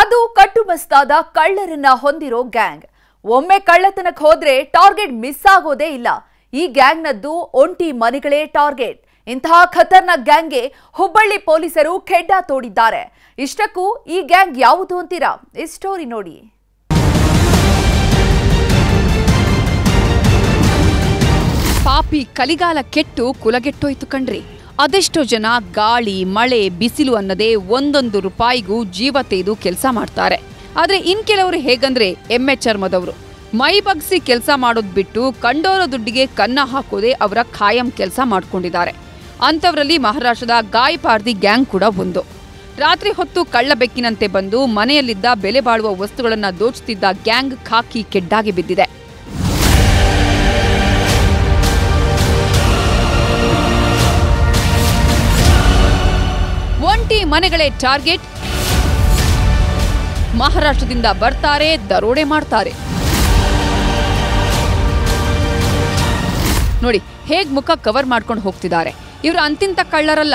ಅದು ಕಟ್ಟುಮಸ್ತಾದ ಕಳ್ಳರನ್ನ ಹೊಂದಿರೋ ಗ್ಯಾಂಗ್. ಒಮ್ಮೆ ಕಳ್ಳತನಕ್ಕೆ ಹೋದ್ರೆ ಟಾರ್ಗೆಟ್ ಮಿಸ್ ಆಗೋದೇ ಇಲ್ಲ. ಈ ಗ್ಯಾಂಗ್ನದ್ದು ಒಂಟಿ ಮನೆಗಳೇ ಟಾರ್ಗೆಟ್. ಇಂತಹ ಖತರ್ನಾಕ್ ಗ್ಯಾಂಗ್ಗೆ ಹುಬ್ಬಳ್ಳಿ ಪೊಲೀಸರು ಖೆಡ್ಡ ತೋಡಿದ್ದಾರೆ. ಇಷ್ಟಕ್ಕೂ ಈ ಗ್ಯಾಂಗ್ ಯಾವುದು ಅಂತೀರಾ? ಈ ಸ್ಟೋರಿ ನೋಡಿ. ಪಾಪಿ ಕಲಿಗಾಲ ಕೆಟ್ಟು ಕುಲಗೆಟ್ಟೋಯ್ತು ಕಣ್ರಿ. ಅದೆಷ್ಟೋ ಜನ ಗಾಳಿ, ಮಳೆ, ಬಿಸಿಲು ಅನ್ನದೇ ಒಂದೊಂದು ರೂಪಾಯಿಗೂ ಜೀವ ತೆಗೆದು ಕೆಲಸ ಮಾಡ್ತಾರೆ. ಆದರೆ ಇನ್ ಕೆಲವರು ಹೇಗಂದ್ರೆ ಎಮ್ಮೆ ಚರ್ಮದವರು. ಮೈ ಬಗ್ಸಿ ಕೆಲಸ ಮಾಡೋದು ಬಿಟ್ಟು ಕಂಡೋರ ದುಡ್ಡಿಗೆ ಕನ್ನ ಹಾಕೋದೇ ಅವರ ಖಾಯಂ ಕೆಲಸ ಮಾಡ್ಕೊಂಡಿದ್ದಾರೆ. ಅಂಥವರಲ್ಲಿ ಮಹಾರಾಷ್ಟ್ರದ ಗಾಯಪಾರ್ದಿ ಗ್ಯಾಂಗ್ ಕೂಡ ಒಂದು. ರಾತ್ರಿ ಹೊತ್ತು ಕಳ್ಳ ಬೆಕ್ಕಿನಂತೆ ಬಂದು ಮನೆಯಲ್ಲಿದ್ದ ಬೆಲೆ ಬಾಳುವ ವಸ್ತುಗಳನ್ನು ದೋಚುತ್ತಿದ್ದ ಗ್ಯಾಂಗ್ ಖಾಕಿ ಕೆಡ್ಡಾಗಿ ಬಿದ್ದಿದೆ. ಒಂಟಿ ಮನೆಗಳೇ ಟಾರ್ಗೆಟ್. ಮಹಾರಾಷ್ಟ್ರದಿಂದ ಬರ್ತಾರೆ, ದರೋಡೆ ಮಾಡ್ತಾರೆ. ನೋಡಿ, ಹೇಗ್ ಮುಖ ಕವರ್ ಮಾಡ್ಕೊಂಡು ಹೋಗ್ತಿದ್ದಾರೆ. ಇವರು ಅಂತಿಂತ ಕಳ್ಳರಲ್ಲ.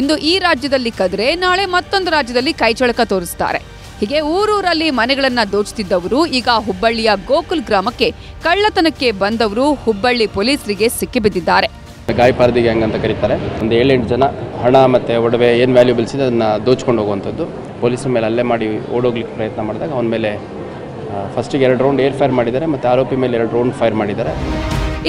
ಇಂದು ಈ ರಾಜ್ಯದಲ್ಲಿ ಕದ್ರೆ, ನಾಳೆ ಮತ್ತೊಂದು ರಾಜ್ಯದಲ್ಲಿ ಕೈಚಳಕ ತೋರಿಸ್ತಾರೆ. ಹೀಗೆ ಊರೂರಲ್ಲಿ ಮನೆಗಳನ್ನ ದೋಚುತ್ತಿದ್ದವರು ಈಗ ಹುಬ್ಬಳ್ಳಿಯ ಗೋಕುಲ್ ಗ್ರಾಮಕ್ಕೆ ಕಳ್ಳತನಕ್ಕೆ ಬಂದವರು ಹುಬ್ಬಳ್ಳಿ ಪೊಲೀಸರಿಗೆ ಸಿಕ್ಕಿಬಿದ್ದಿದ್ದಾರೆ. ಗಾಯಪಾರದಿ ಗ್ಯಾಂಗ್ ಅಂತ ಕರೀತಾರೆ. ಒಂದು ಏಳೆಂಟು ಜನ ಹಣ ಮತ್ತು ಒಡವೆ ಏನು ವ್ಯಾಲ್ಯೂಬಲ್ಸ್ ಇದೆ ಅದನ್ನು ದೋಚ್ಕೊಂಡು ಹೋಗುವಂಥದ್ದು. ಪೊಲೀಸರ ಮೇಲೆ ಅಲ್ಲೇ ಮಾಡಿ ಓಡೋಗ್ಲಿಕ್ಕೆ ಪ್ರಯತ್ನ ಮಾಡಿದಾಗ ಅವನ ಮೇಲೆ ಫಸ್ಟಿಗೆ ಎರಡು ರೌಂಡ್ ಏರ್ ಫೈರ್ ಮಾಡಿದ್ದಾರೆ ಮತ್ತು ಆರೋಪಿ ಮೇಲೆ ಎರಡು ರೌಂಡ್ ಫೈರ್ ಮಾಡಿದ್ದಾರೆ.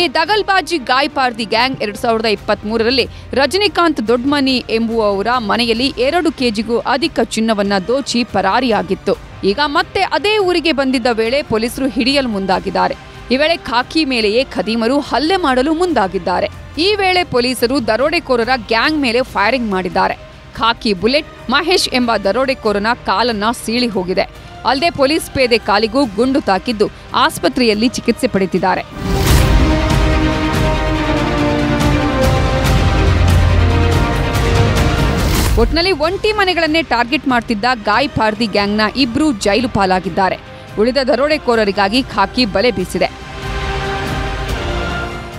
ಈ ದಗಲ್ಬಾಜಿ ಗಾಯಪಾರ್ದಿ ಗ್ಯಾಂಗ್ ಎರಡು ಸಾವಿರದ ಇಪ್ಪತ್ತ್ ಮೂರರಲ್ಲಿ ರಜನಿಕಾಂತ್ ದೊಡ್ಮನಿ ಎಂಬುವವರ ಮನೆಯಲ್ಲಿ ಎರಡು ಕೆಜಿಗೂ ಅಧಿಕ ಚಿನ್ನವನ್ನು ದೋಚಿ ಪರಾರಿಯಾಗಿತ್ತು. ಈಗ ಮತ್ತೆ ಅದೇ ಊರಿಗೆ ಬಂದಿದ್ದ ವೇಳೆ ಪೊಲೀಸರು ಹಿಡಿಯಲು ಮುಂದಾಗಿದ್ದಾರೆ. ಈ ವೇಳೆ ಖಾಕಿ ಮೇಲೆಯೇ ಖದೀಮರು ಹಲ್ಲೆ ಮಾಡಲು ಮುಂದಾಗಿದ್ದಾರೆ. ಈ ವೇಳೆ ಪೊಲೀಸರು ದರೋಡೆಕೋರರ ಗ್ಯಾಂಗ್ ಮೇಲೆ ಫೈರಿಂಗ್ ಮಾಡಿದ್ದಾರೆ. ಖಾಕಿ ಬುಲೆಟ್ ಮಹೇಶ್ ಎಂಬ ದರೋಡೆಕೋರನ ಕಾಲನ್ನ ಸೀಳಿ ಹೋಗಿದೆ. ಅಲ್ಲದೆ ಪೊಲೀಸ್ ಪೇದೆ ಕಾಲಿಗೂ ಗುಂಡು ತಾಕಿದ್ದು ಆಸ್ಪತ್ರೆಯಲ್ಲಿ ಚಿಕಿತ್ಸೆ ಪಡೆದಿದ್ದಾರೆ. ಒಟ್ನಲ್ಲಿ ಒಂಟಿ ಮನೆಗಳನ್ನೇ ಟಾರ್ಗೆಟ್ ಮಾಡ್ತಿದ್ದ ಗಾಯ್ ಪಾರ್ದಿ ಗ್ಯಾಂಗ್ನ ಇಬ್ರು ಜೈಲು ಪಾಲಾಗಿದ್ದಾರೆ. ಉಳಿದ ದರೋಡೆಕೋರರಿಗಾಗಿ ಖಾಕಿ ಬಲೆ ಬೀಸಿದೆ.